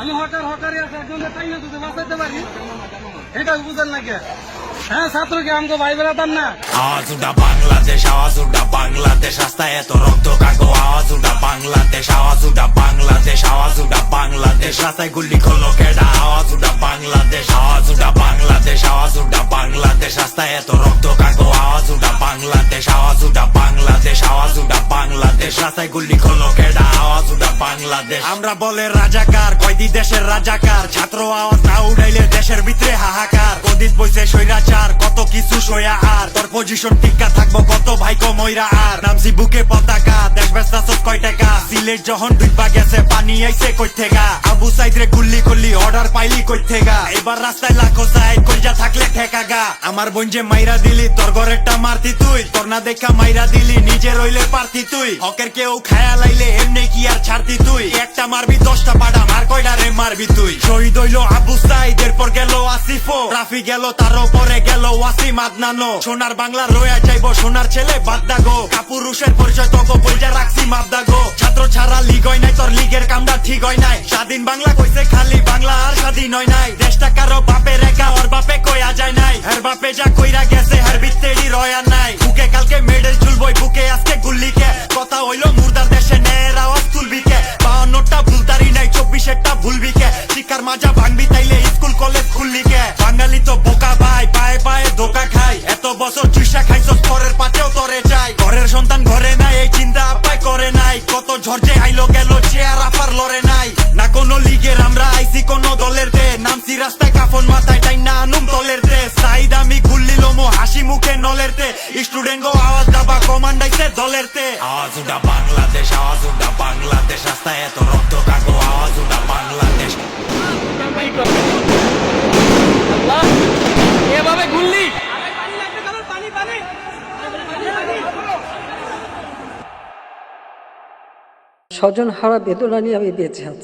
আমি হকার আছে না তুই বাঁচাইতে পারি? এটা বুঝেন না কে? হ্যাঁ ছাত্রকে আমাকে ভাই বেড়াতাম না। আওয়াজ বাংলাদেশ, আওয়াজ উঠা বাংলাদেশ, রাস্তায় এত রক্ত কাকো আওয়াজ বাংলাদেশ আওয়াজ বাংলাদেশ আওয়াজ বাংলাদেশ, রাস্তায় গুলি খোলো কেডা। আওয়াজ উঠা এত রক্ত কাকো আওয়াজ উঠা বাংলাদেশ, আওয়াজ উঠা বাংলাদেশ, আওয়াজ উঠা বাংলাদেশ। রাস্তায় গুলি খোলো কেডা আওয়াজ উঠা বাংলাদেশ। আমরা বলে রাজাকার, কয়দি দেশের রাজাকার। ছাত্র আওয়াজ না উড়াইলে দেশের ভিতরে হাহাকার। কদিত বইছে সৈরাচার কত কিছু সয়া আর। তোর পজিশন টিকা থাকব, কত ভাইকো ময়রা আর। নামছি বুকে পতাকা দেশ ব্যস্ত কয় টাকা। সিলেট যখন ডুইবা গেছে, পানি আইছে কই থেগা আবু সাইদরে গুল্লি করলি পাইলি কই থেগা? এবার রাস্তায় লাখো সাইড কইজা থাকলে ঠেকা গা। আমার বোন যে মাইরা দিলি, তোর ঘরেরটা মারতি তুই। তোর না দেখা মাইরা দিলি, নিজে রইলে পারতি তুই। হকের কেউ খায়া লাইলে এমনি কি আর ছাড়তি তুই? একটা মারবি, দশটা পাডা মার কয়টা রে মারবি তুই? শহীদ হইল আবু সাইদ এরপর গেল আসিফো রাফি গেল তার পরে গেল ওয়াসিম আদনানো সোনার বাংলা রয়া যাইবো, সোনার ছেলে বাদ্দা গো। কাপুরুষের পরিচয় তোকে বইজা রাখছি মাবদা গো। ছাত্র ছাড়া লিগ হয় নাই, তোর লিগের কামটা ঠিক হয় নাই। স্বাধীন বাংলা কইছে খালি স্বাধীন হয় নাই। দেশটা কারও বাপে রেখা ওর বাপে কইয়া যায় নাই। হের বাপে যা কইরা গেছে, হের বিত্তেডি রয়া নাই। বুকে কালকে মেডেল ঝুলবই, বুকে আজকে গুল্লিকে। কথা হইল মুর্দার দেশে নের আওয়াজ তুলবি কে বাহান্নটা ভুলতারি নাই, চব্বিশেরটা ভুলবি কে শিক্ষার মাজা ভাঙবি তাইলে স্কুল, কলেজ খুললি কে বাঙালি তো বোকা ভাই, পায়ে পায়ে ধোকা খাই এত বছর চুষা খাইছ পরের পাতেও তরে চাই ঘরের সন্তান ঘরে নাই, এই চিন্তা নামছি রাস্তায় কাফন মাথায় টাই না আনুম দলের দে। সাইদ আমি গুল্লি লোমো হাসি মুখে নলের তে স্টুডেন্ট গো আওয়াজ দাবা কমান্ডাইছে দলের তে আওয়াজ উঠা বাংলাদেশ আওয়াজ উঠা বাংলাদেশ রাস্তায় এত রক্ত কাকো আওয়াজ উঠা বাংলাদেশ। এভাবে ঘুরলি স্বজন হারা বেদনা নিয়ে আমি বেঁচে আছি।